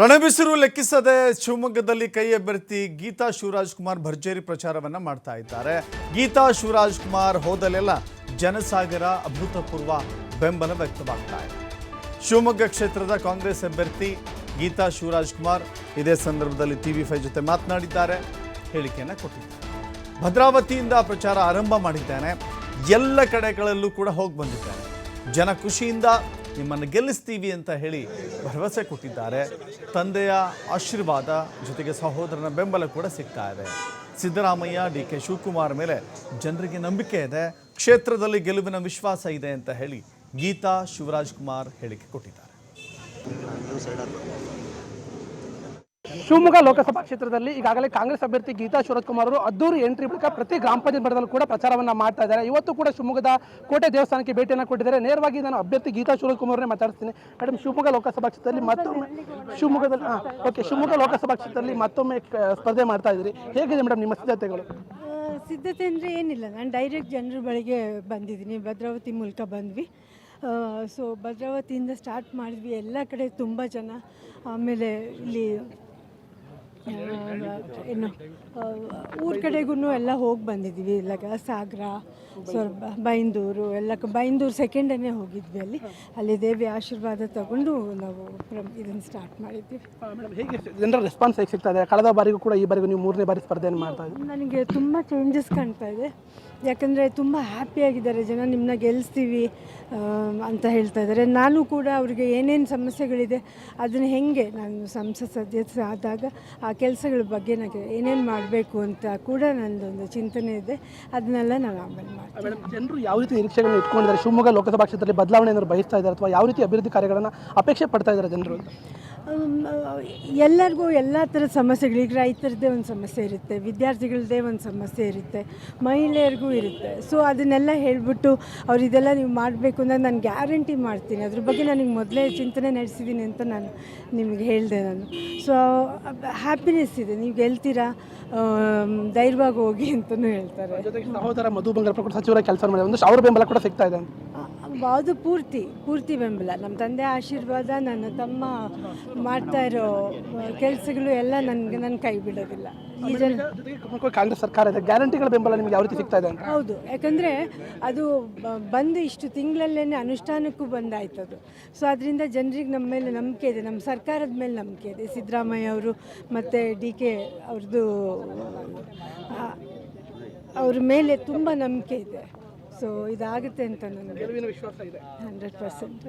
ರಣಬಿಸಿರು ಲೆಕ್ಕಿಸದೆ ಶಿವಮೊಗ್ಗದಲ್ಲಿ ಕೈ ಅಭ್ಯರ್ಥಿ ಗೀತಾ ಶಿವರಾಜ್ಕುಮಾರ್ ಭರ್ಜರಿ ಪ್ರಚಾರವನ್ನ ಮಾಡ್ತಾ ಇದ್ದಾರೆ. ಗೀತಾ ಶಿವರಾಜ್ಕುಮಾರ್ ಹೋದಲೆಲ್ಲ ಜನಸಾಗರ ಅಭೂತಪೂರ್ವ ಬೆಂಬಲ ವ್ಯಕ್ತವಾಗ್ತಾ ಇದೆ. ಶಿವಮೊಗ್ಗ ಕ್ಷೇತ್ರದ ಕಾಂಗ್ರೆಸ್ ಅಭ್ಯರ್ಥಿ ಗೀತಾ ಶಿವರಾಜ್ಕುಮಾರ್ ಇದೇ ಸಂದರ್ಭದಲ್ಲಿ ಟಿವಿ ಫೈವ್ ಜೊತೆ ಮಾತನಾಡಿದ್ದಾರೆ. ಹೇಳಿಕೆಯನ್ನು ಕೊಟ್ಟಿದ್ದಾರೆ. ಭದ್ರಾವತಿಯಿಂದ ಪ್ರಚಾರ ಆರಂಭ ಮಾಡಿದ್ದಾನೆ. ಎಲ್ಲ ಕಡೆಗಳಲ್ಲೂ ಕೂಡ ಹೋಗಿ ಬಂದಿದ್ದಾನೆ ಜನ ಖುಷಿಯಿಂದ ನಿಮ್ಮನ್ನು ಗೆಲ್ಲಿಸ್ತೀವಿ ಅಂತ ಹೇಳಿ ಭರವಸೆ ಕೊಟ್ಟಿದ್ದಾರೆ. ತಂದೆಯ ಆಶೀರ್ವಾದ ಜೊತೆಗೆ ಸಹೋದರನ ಬೆಂಬಲ ಕೂಡ ಸಿಗ್ತಾ ಇದೆ. ಸಿದ್ದರಾಮಯ್ಯ, ಡಿ ಕೆ ಶಿವಕುಮಾರ್ ಮೇಲೆ ಜನರಿಗೆ ನಂಬಿಕೆ ಇದೆ. ಕ್ಷೇತ್ರದಲ್ಲಿ ಗೆಲುವಿನ ವಿಶ್ವಾಸ ಇದೆ ಅಂತ ಹೇಳಿ ಗೀತಾ ಶಿವರಾಜ್ ಕುಮಾರ್ ಹೇಳಿಕೆ ಕೊಟ್ಟಿದ್ದಾರೆ. ಶಿವಮೊಗ್ಗ ಲೋಕಸಭಾ ಕ್ಷೇತ್ರದಲ್ಲಿ ಈಗಾಗಲೇ ಕಾಂಗ್ರೆಸ್ ಅಭ್ಯರ್ಥಿ ಗೀತಾ ಶರತ್ ಕುಮಾರ್ ಅವರು ಅದ್ದೂರಿ ಎಂಟ್ರಿ ಬಳಿಕ ಪ್ರತಿ ಗ್ರಾಮ ಪಂಚಾಯತ್ ಮಟ್ಟದಲ್ಲೂ ಕೂಡ ಪ್ರಚಾರವನ್ನ ಮಾಡ್ತಾ ಇದ್ದಾರೆ. ಇವತ್ತು ಕೂಡ ಶಿವಮೊಗ್ಗದ ಕೋಟೆ ದೇವಸ್ಥಾನಕ್ಕೆ ಭೇಟಿಯನ್ನು ಕೊಟ್ಟಿದ್ದಾರೆ. ನೇರವಾಗಿ ನಾನು ಅಭ್ಯರ್ಥಿ ಗೀತಾ ಶರತ್ ಕುಮಾರ್ ಅವರನ್ನೇ ಮಾತಾಡ್ತೀನಿ. ಮೇಡಮ್ ಶಿವಮೊಗ್ಗ ಲೋಕಸಭಾ ಕ್ಷೇತ್ರದಲ್ಲಿ ಮತ್ತೊಮ್ಮೆ ಶಿವಮೊಗ್ಗದಲ್ಲಿ ಓಕೆ, ಶಿವಮೊಗ್ಗ ಲೋಕಸಭಾ ಕ್ಷೇತ್ರದಲ್ಲಿ ಮತ್ತೊಮ್ಮೆ ಸ್ಪರ್ಧೆ ಮಾಡ್ತಾ ಇದ್ದೀರಿ. ಹೇಗಿದೆ ಮೇಡಮ್ ನಿಮ್ಮ ಸಿದ್ಧತೆಗಳು? ಸಿದ್ಧತೆ ಅಂದರೆ ಏನಿಲ್ಲ. ನಾನು ಡೈರೆಕ್ಟ್ ಜನರ ಬಳಿಗೆ ಬಂದಿದ್ದೀನಿ. ಭದ್ರಾವತಿ ಮೂಲಕ ಬಂದ್ವಿ. ಸೊ ಭದ್ರಾವತಿಯಿಂದ ಸ್ಟಾರ್ಟ್ ಮಾಡಿದ್ವಿ. ಎಲ್ಲ ಕಡೆ ತುಂಬ ಜನ. ಆಮೇಲೆ ಇಲ್ಲಿ ಆ, ಏನು ಊರ ಕಡೆಗೂ ಎಲ್ಲ ಹೋಗಿ ಬಂದಿದ್ವಿ. ಇಲ್ಲಾಗ ಸಾಗರ ಸ್ವಲ್ಪ ಬೈಂದೂರು ಎಲ್ಲ ಬೈಂದೂರು ಸೆಕೆಂಡನ್ನೇ ಹೋಗಿದ್ವಿ ಅಲ್ಲಿ. ಅಲ್ಲಿ ದೇವಿ ಆಶೀರ್ವಾದ ತಗೊಂಡು ನಾವು ಇದನ್ನು ಸ್ಟಾರ್ಟ್ ಮಾಡಿದ್ವಿ. ಹೇಗೆ ಜನರ ರೆಸ್ಪಾನ್ಸ್ ಹೇಗೆ ಸಿಗ್ತಾ ಇದೆ? ಕಳೆದ ಬಾರಿಗೂ ಕೂಡ ಈ ಬಾರಿಗೂ ನೀವು ಮೂರನೇ ಬಾರಿ ಸ್ಪರ್ಧೆಯನ್ನು ಮಾಡ್ತಾ ಇದ್ದೀವಿ ನನಗೆ ತುಂಬ ಚೇಂಜಸ್ ಕಾಣ್ತಾ ಇದೆ. ಯಾಕಂದರೆ ತುಂಬ ಹ್ಯಾಪಿಯಾಗಿದ್ದಾರೆ ಜನ ನಿಮ್ಮನ್ನ ಗೆಲ್ಲಿಸ್ತೀವಿ ಅಂತ ಹೇಳ್ತಾ ಇದ್ದಾರೆ. ನಾನು ಕೂಡ ಅವರಿಗೆ ಏನೇನು ಸಮಸ್ಯೆಗಳಿದೆ ಅದನ್ನು ಹೆಂಗೆ ನಾನು ಸಂಸತ್ ಸದಸ್ಯ ಆದಾಗ ಆ ಕೆಲಸಗಳ ಬಗ್ಗೆ ನನಗೆ ಏನೇನು ಮಾಡಬೇಕು ಅಂತ ಕೂಡ ನನ್ನದೊಂದು ಚಿಂತನೆ ಇದೆ. ಅದನ್ನೆಲ್ಲ ನಾನು ಆಮೇಲೆ ಮಾಡ್ತೀನಿ. ಮೇಡಮ್ ಜನರು ಯಾವ ರೀತಿ ನಿರೀಕ್ಷೆಗಳನ್ನು ಇಟ್ಕೊಂಡಿದ್ದಾರೆ? ಶಿವಮೊಗ್ಗ ಲೋಕಸಭಾ ಕ್ಷೇತ್ರದಲ್ಲಿ ಬದಲಾವಣೆ ಏನಾದ್ರು ಬಯಸ್ತಾ ಇದ್ದಾರೆ ಅಥವಾ ಯಾವ ರೀತಿ ಅಭಿವೃದ್ಧಿ ಕಾರ್ಯಗಳನ್ನು ಅಪೇಕ್ಷೆ ಪಡ್ತಾ ಇದ್ದಾರೆ ಜನರು ಅಂತ? ಎಲ್ಲರಿಗೂ ಎಲ್ಲ ಥರದ ಸಮಸ್ಯೆಗಳು ಈಗ ರೈತರದ್ದೇ ಒಂದು ಸಮಸ್ಯೆ ಇರುತ್ತೆ ವಿದ್ಯಾರ್ಥಿಗಳದ್ದೇ ಒಂದು ಸಮಸ್ಯೆ ಇರುತ್ತೆ ಮಹಿಳೆಯರಿಗೂ ಇರುತ್ತೆ. ಸೊ ಅದನ್ನೆಲ್ಲ ಹೇಳಿಬಿಟ್ಟು ಅವ್ರು ಇದೆಲ್ಲ ನೀವು ಮಾಡಬೇಕು ಅಂದರೆ ನಾನು ಗ್ಯಾರಂಟಿ ಮಾಡ್ತೀನಿ. ಅದ್ರ ಬಗ್ಗೆ ನನಗೆ ಮೊದಲೇ ಚಿಂತನೆ ನಡೆಸಿದ್ದೀನಿ ಅಂತ ನಾನು ನಿಮಗೆ ಹೇಳಿದೆ ನಾನು. ಸೊ ಹ್ಯಾಪಿನೆಸ್ ಇದೆ. ನೀವು ಗೆಲ್ತೀರಾ ಧೈರ್ಯವಾಗಿ ಹೋಗಿ ಅಂತಲೂ ಹೇಳ್ತಾರೆ. ಜೊತೆಗೆ ಸಹೋದರ ಮಧು ಬಂಗಾರಪ್ಪ ಕೂಡ ಸಚಿವರ ಕೆಲಸ ಮಾಡಿ ಒಂದು ಅವ್ರ ಬೆಂಬಲ ಕೂಡ ಸಿಗ್ತಾ ಇದೆ ಅಂತ. ಅದು ಪೂರ್ತಿ ಪೂರ್ತಿ ಬೆಂಬಲ. ನಮ್ಮ ತಂದೆ ಆಶೀರ್ವಾದ ನನ್ನ ತಮ್ಮ ಮಾಡ್ತಾ ಇರೋ ಕೆಲಸಗಳು ಎಲ್ಲ ನನಗೆ ನನ್ನ ಕೈ ಬಿಡೋದಿಲ್ಲ. ಈ ಜನ ಕಾಂಗ್ರೆಸ್ ಸರ್ಕಾರ ಇದೆ. ಗ್ಯಾರಂಟಿಗಳ ಬೆಂಬಲ ನಿಮಗೆ ಯಾವ ರೀತಿ ಸಿಗ್ತಾ ಇದೆ ಅಂತ. ಹೌದು. ಯಾಕಂದರೆ ಅದು ಬ- ಬಂದು ಇಷ್ಟು ತಿಂಗಳಲ್ಲೇ ಅನುಷ್ಠಾನಕ್ಕೂ ಬಂದಾಯ್ತು ಅದು. ಸೊ ಅದರಿಂದ ಜನರಿಗೆ ನಮ್ಮ ಮೇಲೆ ನಂಬಿಕೆ ಇದೆ. ನಮ್ಮ ಸರ್ಕಾರದ ಮೇಲೆ ನಂಬಿಕೆ ಇದೆ. ಸಿದ್ದರಾಮಯ್ಯ ಅವರು ಮತ್ತು ಡಿ ಕೆ ಅವ್ರದ್ದು ಅವ್ರ ಮೇಲೆ ತುಂಬ ನಂಬಿಕೆ ಇದೆ. ಸೊ ಇದಾಗುತ್ತೆ ಅಂತ ನನಗೆ ಗೆಲುವಿನ ವಿಶ್ವಾಸ ಇದೆ. Hundred percent.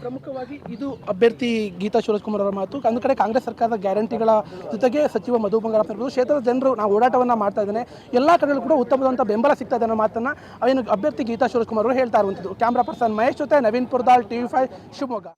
ಪ್ರಮುಖವಾಗಿ ಇದು ಅಭ್ಯರ್ಥಿ ಗೀತಾ ಶಿವರಾಜ್ಕುಮಾರ್ ಅವರ ಮಾತು. ಒಂದು ಕಡೆ ಕಾಂಗ್ರೆಸ್ ಸರ್ಕಾರದ ಗ್ಯಾರಂಟಿಗಳ ಜೊತೆಗೆ ಸಚಿವ ಮಧು ಬಂಗಾರಪ್ಪ ಇರ್ಬೋದು ಕ್ಷೇತ್ರದ ಜನರು ನಾವು ಓಡಾಟವನ್ನು ಮಾಡ್ತಾ ಇದ್ದೇನೆ. ಎಲ್ಲ ಕಡೆಗಳು ಕೂಡ ಉತ್ತಮವಾದಂಥ ಬೆಂಬಲ ಸಿಗ್ತಾ ಇದೆ ಅನ್ನೋ ಮಾತನ್ನ ಅವೇನು ಅಭ್ಯರ್ಥಿ ಗೀತಾ ಶಿವರಾಜ್ಕುಮಾರ್ ಅವರು ಹೇಳ್ತಾ ಇರುವಂಥದ್ದು. ಕ್ಯಾಮ್ರಾ ಪರ್ಸನ್ ಮಹೇಶ್ ಜೊತೆ ನವೀನ್ ಪುರ್ದಾಲ್ ಟಿವಿ ಫೈವ್ ಶಿವಮೊಗ್ಗ.